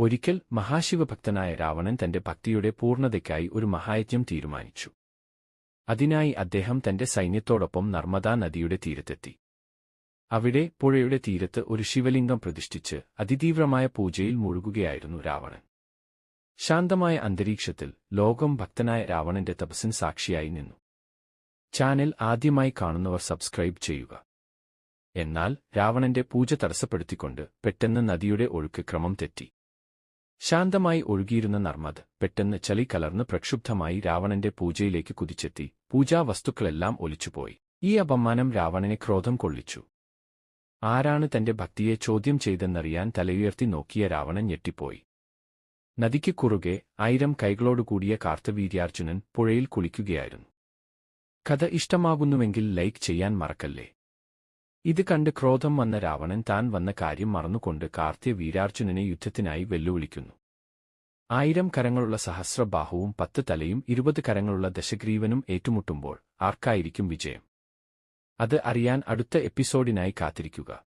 ഒരിക്കൽ മഹാശിവഭക്തനായ രാവണൻ തന്റെ ഭക്തിയുടെ പൂർണതയ്ക്കായി ഒരു മഹായജ്ഞം തീരുമാനിച്ചു. അതിനായി അദ്ദേഹം തന്റെ സൈന്യത്തോടൊപ്പം നർമ്മദാ നദിയുടെ തീരത്തെത്തി. അവിടെ പുഴയുടെ തീരത്ത് ഒരു ശിവലിംഗം പ്രതിഷ്ഠിച്ച് അതിതീവ്രമായ പൂജയിൽ മുഴുകുകയായിരുന്നു രാവണൻ. ശാന്തമായ അന്തരീക്ഷത്തിൽ ലോകം ഭക്തനായ രാവണന്റെ തപസ്സിൻ സാക്ഷിയായി നിന്നു. ചാനൽ ആദ്യമായി കാണുന്നവർ സബ്സ്ക്രൈബ് ചെയ്യുക. എന്നാൽ രാവണന്റെ പൂജ തടസ്സപ്പെടുത്തിക്കൊണ്ട് പെട്ടെന്ന് നദിയുടെ ഒഴുക്ക് ക്രമം തെറ്റി. ശാന്തമായി ഒഴുകിയിരുന്ന നർമ്മദ് പെട്ടെന്ന് ചളി കലർന്ന് പ്രക്ഷുബ്ധമായി രാവണന്റെ പൂജയിലേക്ക് കുതിച്ചെത്തി. പൂജാവസ്തുക്കളെല്ലാം ഒലിച്ചുപോയി. ഈ അപമാനം രാവണനെ ക്രോധം കൊള്ളിച്ചു. ആരാണ് തന്റെ ഭക്തിയെ ചോദ്യം ചെയ്തെന്നറിയാൻ തലയുയർത്തി നോക്കിയ രാവണൻ ഞെട്ടിപ്പോയി. നദിക്ക് കുറുകെ ആയിരം കൈകളോടുകൂടിയ കാർത്തവീര്യാർജുനൻ പുഴയിൽ കുളിക്കുകയായിരുന്നു. കഥ ഇഷ്ടമാകുന്നുവെങ്കിൽ ലൈക്ക് ചെയ്യാൻ മറക്കല്ലേ? ഇത് കണ്ട് ക്രോധം വന്ന രാവണൻ താൻ വന്ന കാര്യം മറന്നുകൊണ്ട് കാർത്തിയ വീരാർജുനനെ യുദ്ധത്തിനായി വെല്ലുവിളിക്കുന്നു. ആയിരം കരങ്ങളുള്ള സഹസ്രബാഹുവും പത്ത് തലയും ഇരുപത് കരങ്ങളുള്ള ദശഗ്രീവനും ഏറ്റുമുട്ടുമ്പോൾ ആർക്കായിരിക്കും വിജയം? അത് അറിയാൻ അടുത്ത എപ്പിസോഡിനായി കാത്തിരിക്കുക.